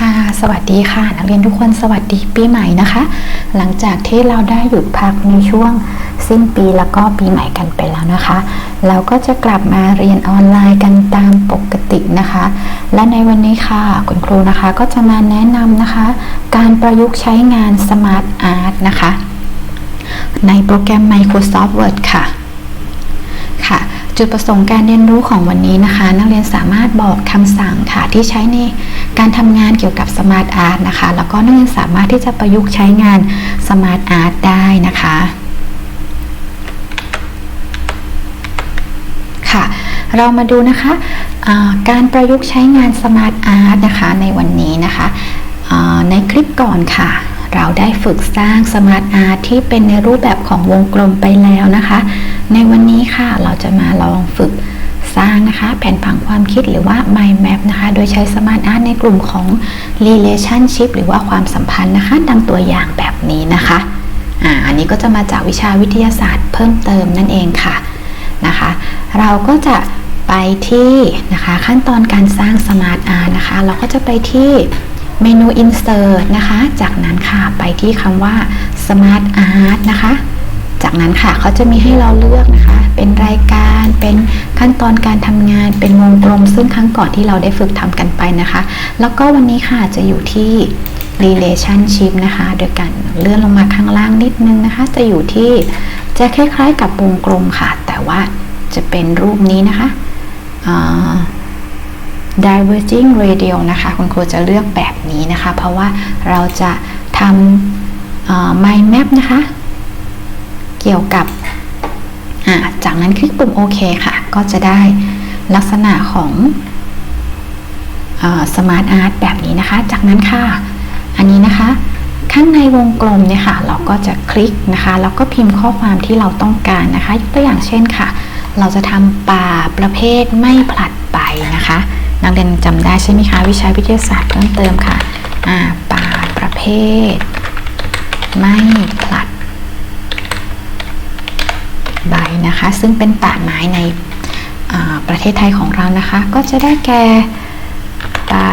ค่ะสวัสดีค่ะ นักเรียนทุกคนสวัสดีปีใหม่นะคะ หลังจากที่เราได้หยุดพักในช่วงสิ้นปีแล้วก็ปีใหม่กันไปแล้วนะคะ เราก็จะกลับมาเรียนออนไลน์กันตามปกตินะคะ และในวันนี้ค่ะคุณครูนะคะก็จะมาแนะนำนะคะ การประยุกต์ใช้งาน Smart Art นะคะ ในโปรแกรม Microsoft Word ค่ะค่ะ จุดประสงค์การเรียนรู้ของวันนี้นะคะ นักเรียนสามารถบอกคำสั่งค่ะที่ใช้ใน การทำงานเกี่ยวกับ Smart Art นะคะ แล้วก็นักเรียนสามารถที่จะประยุกต์ใช้งาน Smart Art ได้นะคะค่ะเรามาดูนะคะะการประยุกต์ใช้งาน Smart Art นะคะในวันนี้นะคะะในคลิปก่อนค่ะ เราได้ฝึกสร้าง Smart Art ที่เป็นในรูปแบบของวงกลมไปแล้วนะคะ ในวันนี้ค่ะเราจะมาลองฝึก สร้างนะคะ แผนผังความคิดหรือว่า Mind Map นะคะ โดยใช้ Smart Art ในกลุ่มของ Relationship หรือว่าความสัมพันธ์นะคะ ดังตัวอย่างแบบนี้นะคะอ่าอันนี้ก็จะมาจากวิชาวิทยาศาสตร์เพิ่มเติมนั่นเองค่ะนะคะ เราก็จะไปที่นะคะขั้นตอนการสร้าง Smart Art นะคะ เราก็จะไปที่เมนู Insert นะคะ จากนั้นค่ะไปที่คำว่า Smart Art นะคะ จากนั้นค่ะเขาจะมีให้เราเลือกนะคะ เป็นรายการเป็นขั้นตอนการทำงานเป็นวงกลม ซึ่งครั้งก่อนที่เราได้ฝึกทำกันไปนะคะ แล้วก็วันนี้ค่ะจะอยู่ที่ relationship นะคะ โดยการเลื่อนลงมาข้างล่างนิดนึงนะคะ จะอยู่ที่จะคล้ายๆ กับวงกลมค่ะ แต่ว่าจะเป็นรูปนี้นะคะ diverging radial นะคะ คุณครูจะเลือกแบบนี้นะคะ เพราะว่าเราจะทำ mind map นะคะ เกี่ยวกับจากนั้นคลิกปุ่มโอเคค่ะ ก็จะได้ลักษณะของสมาร์ทอาร์ตแบบนี้นะคะ จากนั้นค่ะ อันนี้นะคะ ข้างในวงกลมเนี่ยค่ะ เราก็จะคลิกนะคะ แล้วก็พิมพ์ข้อความที่เราต้องการนะคะยกตัวอย่างเช่นค่ะ เราจะทำป่าประเภทไม่ผลัดไปนะคะ นักเรียนจำได้ใช่ไหมคะ วิชาวิทยาศาสตร์เพิ่มเติมค่ะป่าประเภท ไม่ผลัด ใบนะคะ ซึ่งเป็นป่าไม้ในประเทศไทยของเรานะคะ ก็จะได้แก่ป่า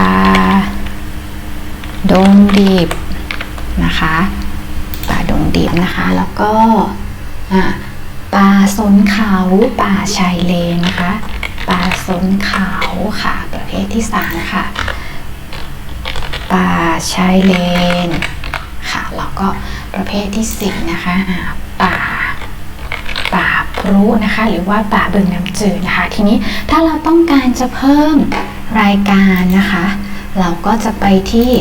ดงดิบนะคะป่าดงดิบนะคะ แล้วก็ป่าสนเขาป่าชายเลนนะคะป่าสนเขาค่ะ ประเภทที่สามค่ะป่าชายเลนค่ะแล้วก็ประเภทที่สี่นะคะ รุนะคะ หรือว่าป่าบึงน้ำจืดนะคะ ทีนี้ถ้าเราต้องการจะเพิ่มรายการนะคะ เราก็จะไปที่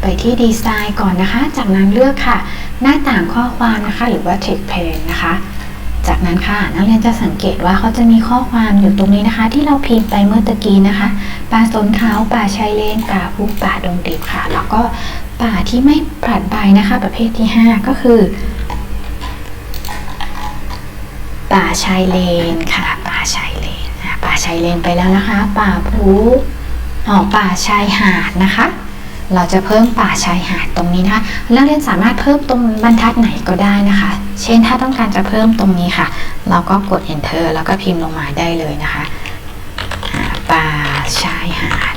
ไปที่ดีไซน์ก่อนนะคะ จากนั้นเลือกค่ะ หน้าต่างข้อความนะคะ หรือว่า text pane นะคะ จากนั้นค่ะ นักเรียนจะสังเกตว่าเขาจะมีข้อความอยู่ตรงนี้นะคะ ที่เราพิมพ์ไปเมื่อตะกี้นะคะป่าสนเขาป่าชายเลนป่าภูป่าดงดิบค่ะ แล้วก็ป่าที่ไม่ผลัดใบนะคะ ประเภทที่ 5 ก็คือ ป่าชายเลนค่ะ ป่าชายเลนป่าชายเลนไปแล้วนะคะ ป่าภูอ๋อป่าชายหาดนะคะ เราจะเพิ่มป่าชายหาดตรงนี้นะคะนักเรียนสามารถเพิ่มตรงบรรทัดไหนก็ได้นะคะ เช่นถ้าต้องการจะเพิ่มตรงนี้ค่ะ เราก็กด enter แล้วก็พิมพ์ลงมาได้เลยนะคะป่าชายหาด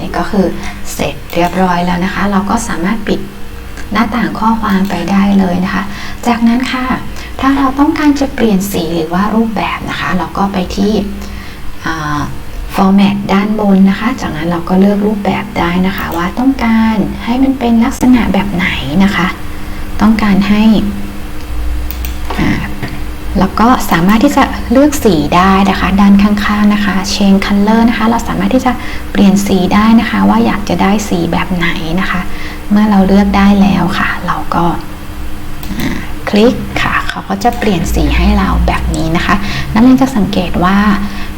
นี่ก็คือเสร็จเรียบร้อยแล้วนะคะ เราก็สามารถปิดหน้าต่างข้อความไปได้เลยนะคะ จากนั้นค่ะ ถ้าเราต้องการจะเปลี่ยนสีหรือว่ารูปแบบนะคะ เราก็ไปที่ format ด้านบนนะคะ จากนั้นเราก็เลือกรูปแบบได้นะคะ ว่าต้องการให้มันเป็นลักษณะแบบไหนนะคะ ต้องการให้แล้วก็สามารถที่จะเลือกสีได้นะคะ ด้านข้างๆนะคะ change color นะคะ เราสามารถที่จะเปลี่ยนสีได้นะคะ ว่าอยากจะได้สีแบบไหนนะคะ เมื่อเราเลือกได้แล้วค่ะ เราก็คลิกค่ะ เขาก็จะเปลี่ยนสีให้เราแบบนี้นะคะ นักเรียนจะสังเกตว่า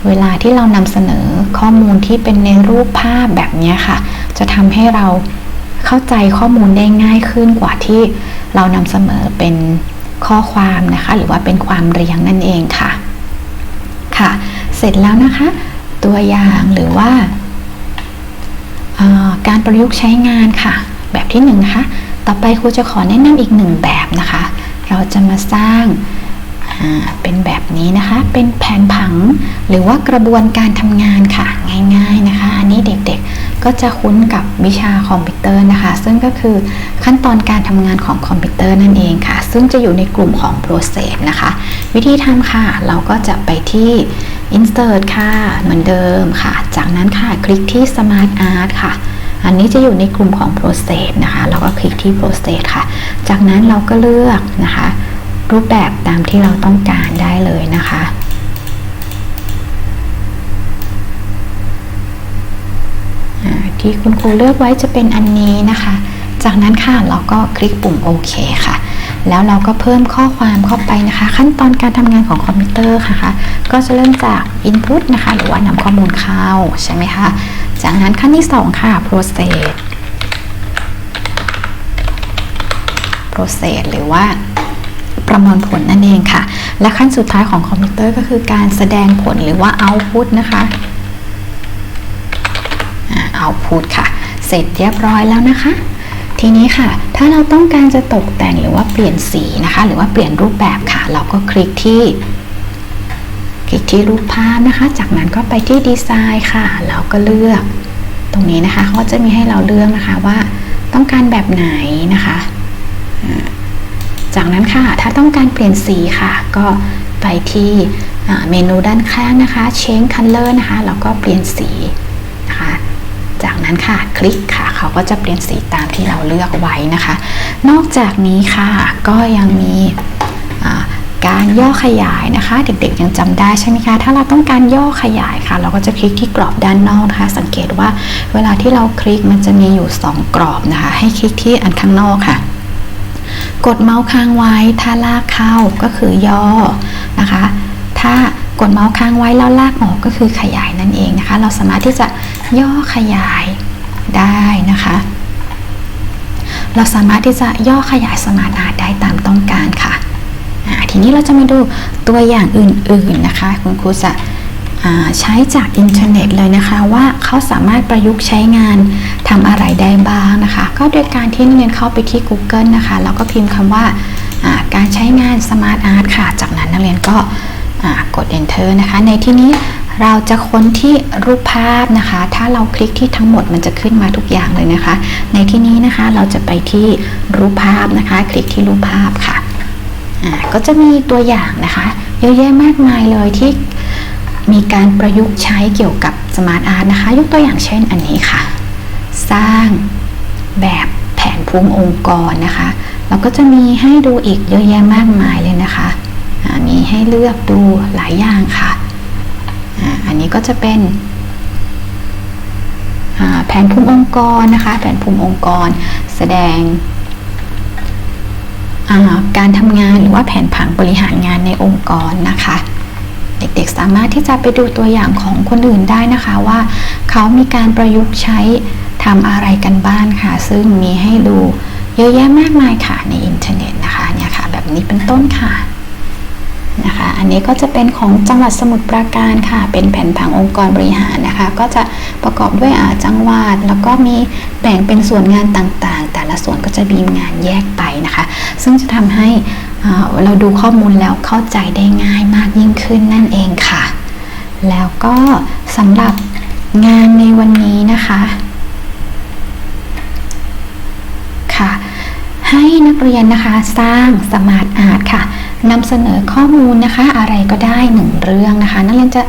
เวลาที่เรานำเสนอข้อมูลที่เป็นในรูปภาพแบบนี้ค่ะ จะทำให้เราเข้าใจข้อมูลได้ง่ายขึ้นกว่าที่เรานำเสนอเป็นข้อความนะคะ หรือว่าเป็นความเรียงนั่นเองค่ะค่ะ เสร็จแล้วนะคะ ตัวอย่างหรือว่าการประยุกต์ใช้งานค่ะ แบบที่1นนะคะ ต่อไปครูจะขอแนะนำอีกหนึ่งแบบนะคะ เราจะมาสร้างเป็นแบบนี้นะคะ เป็นแผนผังหรือว่ากระบวนการทำงานค่ะ ง่ายๆนะคะ อันนี่เด็กๆก็จะคุ้นกับวิชาคอมพิวเตอร์นะคะ ซึ่งก็คือขั้นตอนการทำงานของคอมพิวเตอร์นั่นเองค่ะ ซึ่งจะอยู่ในกลุ่มของ process นะคะ วิธีทำค่ะ เราก็จะไปที่ insert ค่ะ เหมือนเดิมค่ะ จากนั้นค่ะ คลิกที่ smart art ค่ะ อันนี้จะอยู่ในกลุ่มของ process นะคะ เราก็คลิกที่ process ค่ะ จากนั้นเราก็เลือกนะคะ รูปแบบตามที่เราต้องการได้เลยนะคะที่คุณครูเลือกไว้จะเป็นอันนี้นะคะ จากนั้นค่ะเราก็คลิกปุ่มโอเคค่ะ แล้วเราก็เพิ่มข้อความเข้าไปนะคะ ขั้นตอนการทำงานของคอมพิวเตอร์ค่ะ ก็จะเริ่มจาก Input นะคะ หรือว่านำข้อมูลเข้าใช่ไหมคะ จากนั้นขั้นที่ 2 ค่ะ Process Process หรือว่าประมวลผลนั่นเองค่ะ และขั้นสุดท้ายของคอมพิวเตอร์ก็คือการแสดงผลหรือว่า Output นะคะเอาพุทค่ะ เสร็จเรียบร้อยแล้วนะคะ ทีนี้ค่ะ ถ้าเราต้องการจะตกแต่งหรือว่าเปลี่ยนสีนะคะ หรือว่าเปลี่ยนรูปแบบค่ะ เราก็คลิกที่ คลิกที่รูปภาพนะคะ จากนั้นก็ไปที่ดีไซน์ค่ะเราก็เลือก ตรงนี้นะคะเขาจะมีให้เราเลือกนะคะว่าต้องการแบบไหนนะคะ จากนั้นค่ะ ถ้าต้องการเปลี่ยนสีค่ะ ก็ไปที่เมนูด้านข้างนะคะ Change Color นะคะ แล้วก็เปลี่ยนสีนะคะ จากนั้นค่ะ คลิกค่ะ เขาก็จะเปลี่ยนสีตามที่เราเลือกไว้นะคะ นอกจากนี้ค่ะ ก็ยังมี การย่อขยายนะคะ เด็กๆยังจำได้ใช่ไหมคะ ถ้าเราต้องการย่อขยายค่ะ เราก็จะคลิกที่กรอบด้านนอกนะคะ สังเกตว่าเวลาที่เราคลิกมันจะมีอยู่ 2 กรอบนะคะ ให้คลิกที่อันข้างนอกค่ะ กดเมาส์ค้างไว้ถ้าลากเข้าก็คือย่อนะคะ ถ้ากดเมาส์ค้างไว้แล้วลากออกก็คือขยายนั่นเองนะคะ เราสามารถที่จะย่อขยายได้นะคะ เราสามารถที่จะย่อขยายสมาร์ทอาร์ตได้ตามต้องการค่ะ ทีนี้เราจะมาดูตัวอย่างอื่นๆนะคะ คุณครูจะใช้จากอินเทอร์เน็ตเลยนะคะว่าเขาสามารถประยุกต์ใช้งานทำอะไรได้บ้างนะคะ ก็โดยการที่นักเรียนเข้าไปที่ Google นะคะแล้วก็พิมพ์คำว่าการใช้งานสมาร์ทอาร์ตค่ะ จากนั้นนักเรียนก็กด enter นะคะ ในที่นี้เราจะค้นที่รูปภาพนะคะ ถ้าเราคลิกที่ทั้งหมดมันจะขึ้นมาทุกอย่างเลยนะคะ ในที่นี้นะคะเราจะไปที่รูปภาพนะคะ คลิกที่รูปภาพค่ะ ก็จะมีตัวอย่างนะคะเยอะแยะมากมายเลยที่มีการประยุกต์ใช้เกี่ยวกับสมาร์ทอาร์ตนะคะ ยกตัวอย่างเช่นอันนี้ค่ะ สร้างแบบแผนภูมิองค์กรนะคะเราก็จะมีให้ดูอีกเยอะแยะมากมายเลยนะคะ มีให้เลือกดูหลายอย่างค่ะ อันนี้ก็จะเป็นแผนภูมิองค์กรนะคะ แผนภูมิองค์กร แสดง การทำงานหรือว่าแผนผังบริหารงานในองค์กรนะคะ เด็กๆสามารถที่จะไปดูตัวอย่างของคนอื่นได้นะคะว่า เขามีการประยุกต์ใช้ทำอะไรกันบ้างค่ะ ซึ่งมีให้ดูเยอะแยะมากมายค่ะในอินเทอร์เน็ตนะคะเนี่ยค่ะแบบนี้เป็นต้นค่ะ นะคะ อันนี้ก็จะเป็นของจังหวัดสมุทรปราการค่ะ เป็นแผนผังองค์กรบริหารนะคะ ก็จะประกอบด้วยจังหวัด แล้วก็มีแบ่งเป็นส่วนงานต่างๆ แต่ละส่วนก็จะมีงานแยกไปนะคะ ซึ่งจะทำให้เราดูข้อมูลแล้วเข้าใจได้ง่ายมากยิ่งขึ้นนั่นเองค่ะ แล้วก็สำหรับงานในวันนี้นะคะค่ะให้นักเรียนนะคะสร้างสมาร์ทอาร์ตค่ะ นำเสนอข้อมูลนะคะอะไรก็ได้หนึ่งเรื่องนะคะ นักเรียนจะ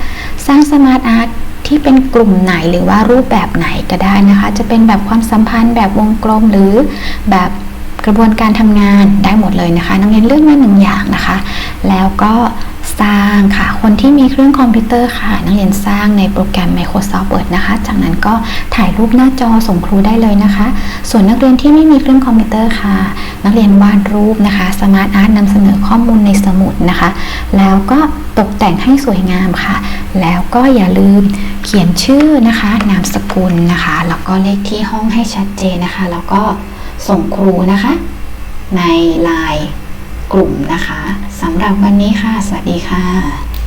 สร้างสมาร์ทอาร์ตที่เป็นกลุ่มไหนหรือว่ารูปแบบไหนก็ได้นะคะ จะเป็นแบบความสัมพันธ์แบบวงกลมหรือแบบกระบวนการทำงานได้หมดเลยนะคะ นักเรียนเลือกมาหนึ่งอย่างนะคะ แล้วก็ สร้างค่ะ คนที่มีเครื่องคอมพิวเตอร์ค่ะ นักเรียนสร้างในโปรแกรม Microsoft Word นะคะ จากนั้นก็ถ่ายรูปหน้าจอส่งครูได้เลยนะคะ ส่วนนักเรียนที่ไม่มีเครื่องคอมพิวเตอร์ค่ะ นักเรียนวาดรูปนะคะสมาร์ทอาร์ตนำเสนอข้อมูลในสมุดนะคะ แล้วก็ตกแต่งให้สวยงามค่ะ แล้วก็อย่าลืมเขียนชื่อนะคะ นามสกุลนะคะ แล้วก็เลขที่ห้องให้ชัดเจนนะคะ แล้วก็ส่งครูนะคะ ในไลน์กลุ่มนะคะ สำหรับวันนี้ค่ะ สวัสดีค่ะ